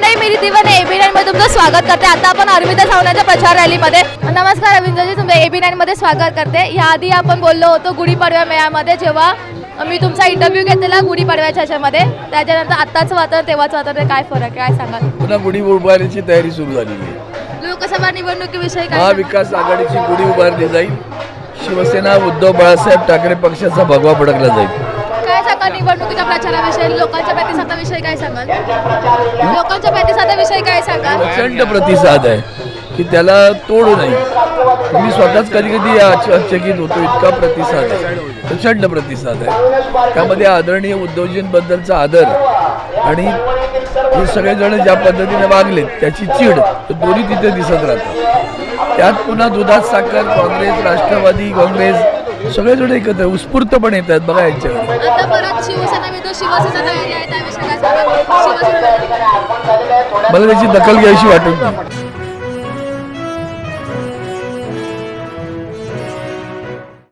मंडळी मी रिद्धिवन AB nine मध्ये तुमचं स्वागत करते. आता आपण अरविंद सावंतांच्या प्रचार रॅलीमध्ये. नमस्कार रवींद्रजी तुमचं एबी नाईन मध्ये स्वागत करते. याआधी आपण बोललो होतो गुढीपाडव्या मेळ्यामध्ये जेव्हा मी तुमचा इंटरव्ह्यू घेतलेला गुढीपाडव्याच्या ह्याच्यामध्ये. त्याच्यानंतर आत्ताचं वातावरण तेव्हाचं वातावरण काय फरक काय सांगाल? पुन्हा गुढी उभारण्याची तयारी सुरू झालेली आहे. लोकसभा निवडणुकीविषयी? महाविकास आघाडीची गुढी उभारली जाईल. शिवसेना उद्धव बाळासाहेब ठाकरे पक्षाचा भगवा फडकला जाईल. काय निवडणुकीच्या प्रचाराविषयी लोकांच्या प्रतिसादाविषयी काय सांगाल? लोकांच्या प्रतिसादाविषयी काय सांगाल? प्रचंड प्रतिसाद आहे की त्याला तोड नाही मी स्वतःच कधी कधी आश्चर्यचकित होतो. इतका प्रतिसाद आहे. प्रचंड प्रतिसाद आहे. त्यामध्ये आदरणीय उद्धवजींबद्दलचा आदर आणि हे सगळेजण ज्या पद्धतीने वागलेत त्याची चीड दोन्ही तिथे दिसत राहतात. त्यात पुन्हा दुधात साखर काँग्रेस राष्ट्रवादी काँग्रेस सगळेजण एकत्र उत्स्फूर्तपणे येत आहेत बघा यांच्याकडे. आता परत शिवसेना विरुद्ध शिवसेना तयारी आहे त्याविषयी काय सांगाल? शिवसेना मला त्याची दखल घ्यायची वाटत नाही.